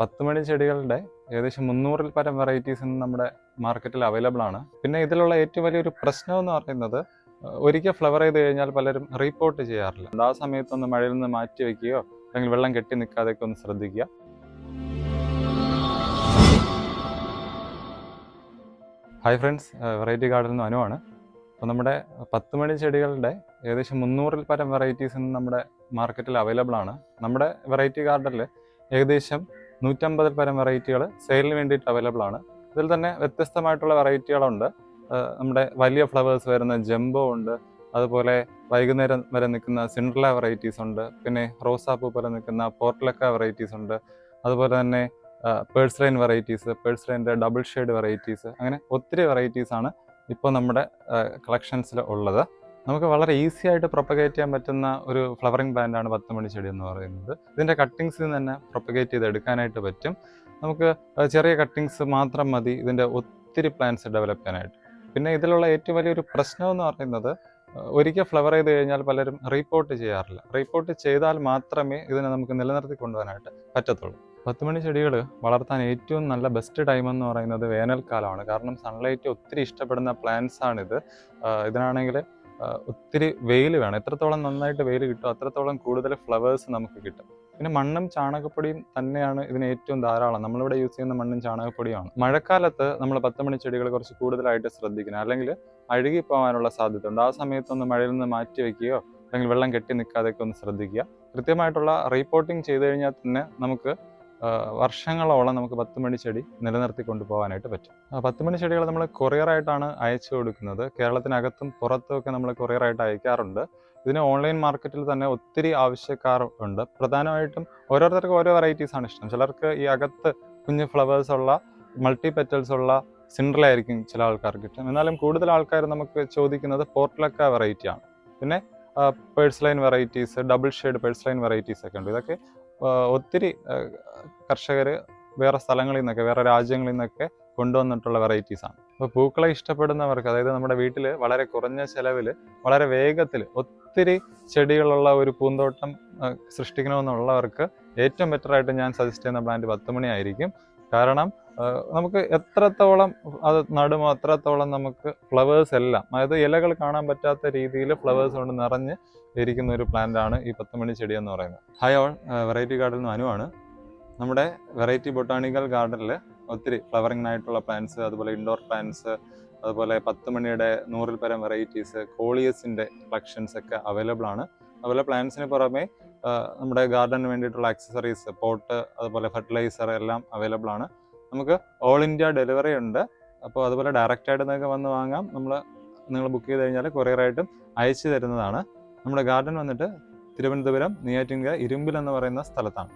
പത്ത് മണി ചെടികളുടെ ഏകദേശം മുന്നൂറിൽ പരം വെറൈറ്റീസ് ഇന്ന് നമ്മുടെ മാർക്കറ്റിൽ അവൈലബിൾ ആണ്. പിന്നെ ഇതിലുള്ള ഏറ്റവും വലിയൊരു പ്രശ്നം എന്ന് പറയുന്നത് ഒരിക്കൽ ഫ്ലവർ ചെയ്ത് കഴിഞ്ഞാൽ പലരും റീപോർട്ട് ചെയ്യാറില്ല. ആ സമയത്തൊന്ന് മഴയിൽ നിന്ന് മാറ്റി വെക്കുകയോ അല്ലെങ്കിൽ വെള്ളം കെട്ടി നിൽക്കാതെയൊക്കെ ഒന്ന് ശ്രദ്ധിക്കുക. ഹായ് ഫ്രണ്ട്സ് വെറൈറ്റി ഗാർഡനിൽ നിന്ന് അനുവാണ്. അപ്പോൾ നമ്മുടെ പത്ത് മണി ചെടികളുടെ ഏകദേശം മുന്നൂറിൽ പരം വെറൈറ്റീസ് ഇന്ന് നമ്മുടെ മാർക്കറ്റിൽ അവൈലബിൾ ആണ്. നമ്മുടെ വെറൈറ്റി ഗാർഡനിൽ ഏകദേശം നൂറ്റമ്പതിൽ പരം വെറൈറ്റികൾ സെയിലിന് വേണ്ടിയിട്ട് അവൈലബിൾ ആണ്. ഇതിൽ തന്നെ വ്യത്യസ്തമായിട്ടുള്ള വെറൈറ്റികളുണ്ട് നമ്മുടെ വലിയ ഫ്ലവേഴ്സ് വരുന്ന ജംബോ ഉണ്ട്. അതുപോലെ വൈകുന്നേരം വരെ നിൽക്കുന്ന സിൻഡ്രല വെറൈറ്റീസ് ഉണ്ട്. പിന്നെ റോസാപ്പൂ പോലെ നിൽക്കുന്ന പോർട്ടലക്ക വെറൈറ്റീസ് ഉണ്ട്. അതുപോലെ തന്നെ പേഴ്സ് ലൈൻ വെറൈറ്റീസ് പേഴ്സ് ലൈന്റെ ഡബിൾ ഷെയ്ഡ് വെറൈറ്റീസ് അങ്ങനെ ഒത്തിരി വെറൈറ്റീസ് ആണ് ഇപ്പോൾ നമ്മുടെ കളക്ഷൻസിൽ ഉള്ളത്. നമുക്ക് വളരെ ഈസി ആയിട്ട് പ്രൊപ്പഗേറ്റ് ചെയ്യാൻ പറ്റുന്ന ഒരു ഫ്ലവറിംഗ് പ്ലാന്റ് ആണ് പത്തുമണി ചെടി എന്ന് പറയുന്നത്. ഇതിന്റെ കട്ടിങ്സ് നിന്ന് തന്നെ പ്രൊപ്പഗേറ്റ് ചെയ്ത് എടുക്കാനായിട്ട് പറ്റും. നമുക്ക് ചെറിയ കട്ടിങ്സ് മാത്രം മതി ഇതിന്റെ ഒത്തിരി പ്ലാന്റ്സ് ഡെവലപ്പ് ചെയ്യാനായിട്ട്. പിന്നെ ഇതിലുള്ള ഏറ്റവും വലിയൊരു പ്രശ്നം എന്ന് പറയുന്നത് ഒരിക്കൽ ഫ്ലവർ ചെയ്ത് കഴിഞ്ഞാൽ പലരും റീപ്പോർട്ട് ചെയ്യാറില്ല. റീപ്പോർട്ട് ചെയ്താൽ മാത്രമേ ഇതിനെ നമുക്ക് നിലനിർത്തി കൊണ്ടുപോകാനായിട്ട് പറ്റത്തുള്ളൂ. പത്തുമണി ചെടികൾ വളർത്താൻ ഏറ്റവും നല്ല ബെസ്റ്റ് ടൈം എന്ന് പറയുന്നത് വേനൽക്കാലമാണ്. കാരണം സൺലൈറ്റ് ഒത്തിരി ഇഷ്ടപ്പെടുന്ന പ്ലാന്റ്സ് ആണിത്. ഇതിനാണെങ്കിൽ ഒത്തിരി വെയിൽ വേണം. എത്രത്തോളം നന്നായിട്ട് വെയിൽ കിട്ടും അത്രത്തോളം കൂടുതൽ ഫ്ലവേഴ്സ് നമുക്ക് കിട്ടും. പിന്നെ മണ്ണും ചാണകപ്പൊടിയും തന്നെയാണ് ഇതിന് ഏറ്റവും ധാരാളം. നമ്മളിവിടെ യൂസ് ചെയ്യുന്ന മണ്ണും ചാണകപ്പൊടിയാണ് മഴക്കാലത്ത് നമ്മൾ പത്ത് മണി ചെടികൾ കുറച്ച് കൂടുതലായിട്ട് ശ്രദ്ധിക്കണം. അല്ലെങ്കിൽ അഴുകി പോകാനുള്ള സാധ്യത ഉണ്ട് ആ സമയത്തൊന്ന് മഴയിൽ നിന്ന് മാറ്റി വെക്കുകയോ അല്ലെങ്കിൽ വെള്ളം കെട്ടി നിൽക്കാതെയൊക്കെ ഒന്ന് ശ്രദ്ധിക്കുക. കൃത്യമായിട്ടുള്ള റീപോർട്ടിംഗ് ചെയ്തു കഴിഞ്ഞാൽ തന്നെ നമുക്ക് വർഷങ്ങളോളം നമുക്ക് പത്ത് മണി ചെടി നിലനിർത്തി കൊണ്ടുപോകാനായിട്ട് പറ്റും. പത്ത് മണി ചെടികൾ നമ്മൾ കൊറിയറായിട്ടാണ് അയച്ചു കൊടുക്കുന്നത്. കേരളത്തിനകത്തും പുറത്തും ഒക്കെ നമ്മൾ കൊറിയറായിട്ട് അയക്കാറുണ്ട്. ഇതിന് ഓൺലൈൻ മാർക്കറ്റിൽ തന്നെ ഒത്തിരി ആവശ്യക്കാർ ഉണ്ട്. പ്രധാനമായിട്ടും ഓരോരുത്തർക്കും ഓരോ വെറൈറ്റീസ് ആണ് ഇഷ്ടം. ചിലർക്ക് ഈ അകത്ത് കുഞ്ഞ് ഫ്ലവേഴ്സ് ഉള്ള മൾട്ടി പെറ്റൽസ് ഉള്ള സിൻഡറിലായിരിക്കും ചില ആൾക്കാർക്ക് ഇഷ്ടം. എന്നാലും കൂടുതൽ ആൾക്കാർ നമുക്ക് ചോദിക്കുന്നത് പോർട്ട്ലക്ക വെറൈറ്റിയാണ് പിന്നെ purslane varieties double shade purslane varieties ഒക്കെ ഉണ്ട്. ഇതൊക്കെ ഒത്തിരി കർഷകർ വേറെ സ്ഥലങ്ങളിൽ നിന്നൊക്കെ വേറെ രാജ്യങ്ങളിൽ നിന്നൊക്കെ കൊണ്ടുവന്നിട്ടുള്ള വെറൈറ്റീസ് ആണ്. അപ്പോൾ പൂക്കളെ ഇഷ്ടപ്പെടുന്നവർക്ക് അതായത് നമ്മുടെ വീട്ടിൽ വളരെ കുറഞ്ഞ ചെലവിൽ വളരെ വേഗത്തിൽ ഒത്തിരി ചെടികളുള്ള ഒരു പൂന്തോട്ടം സൃഷ്ടിക്കണമെന്നുള്ളവർക്ക് ഏറ്റവും ബെറ്റർ ആയിട്ട് ഞാൻ സജസ്റ്റ് ചെയ്യുന്ന പ്ലാന്റ് പത്ത് മണിയായിരിക്കും കാരണം നമുക്ക് എത്രത്തോളം അത് നടുമോ അത്രത്തോളം നമുക്ക് ഫ്ലവേഴ്സ് എല്ലാം അതായത് ഇലകൾ കാണാൻ പറ്റാത്ത രീതിയിൽ ഫ്ലവേഴ്സ് കൊണ്ട് നിറഞ്ഞ് ഇരിക്കുന്ന ഒരു പ്ലാന്റ് ആണ് ഈ പത്തുമണി ചെടി എന്ന് പറയുന്നത്. ഹൈ ഓൾ വെറൈറ്റി ഗാർഡൻ അനുവാണ് നമ്മുടെ വെറൈറ്റി ബൊട്ടാണിക്കൽ ഗാർഡനിൽ ഒത്തിരി ഫ്ലവറിംഗ് ആയിട്ടുള്ള പ്ലാന്റ്സ് അതുപോലെ ഇൻഡോർ പ്ലാന്റ്സ് അതുപോലെ പത്തുമണിയുടെ നൂറിൽ പരം വെറൈറ്റീസ് കോളിയസിന്റെ കളക്ഷൻസ് ഒക്കെ അവൈലബിൾ ആണ്. അതുപോലെ പ്ലാന്റ്സിന് പുറമെ നമ്മുടെ ഗാർഡന് വേണ്ടിയിട്ടുള്ള ആക്സസറീസ് പോട്ട് അതുപോലെ ഫെർട്ടിലൈസർ എല്ലാം അവൈലബിൾ ആണ്. നമുക്ക് ഓൾ ഇന്ത്യ ഡെലിവറി ഉണ്ട്. അപ്പോൾ അതുപോലെ ഡയറക്റ്റ് ആയിട്ട് നിങ്ങൾക്ക് വന്ന് വാങ്ങാം. നമ്മൾ നിങ്ങൾ ബുക്ക് ചെയ്ത് കഴിഞ്ഞാൽ കൊറിയറായിട്ടും അയച്ചു തരുന്നതാണ്. നമ്മുടെ ഗാർഡൻ വന്നിട്ട് തിരുവനന്തപുരം നെയ്യാറ്റിൻകര ഇരുമ്പിൽ എന്ന് പറയുന്ന സ്ഥലത്താണ്.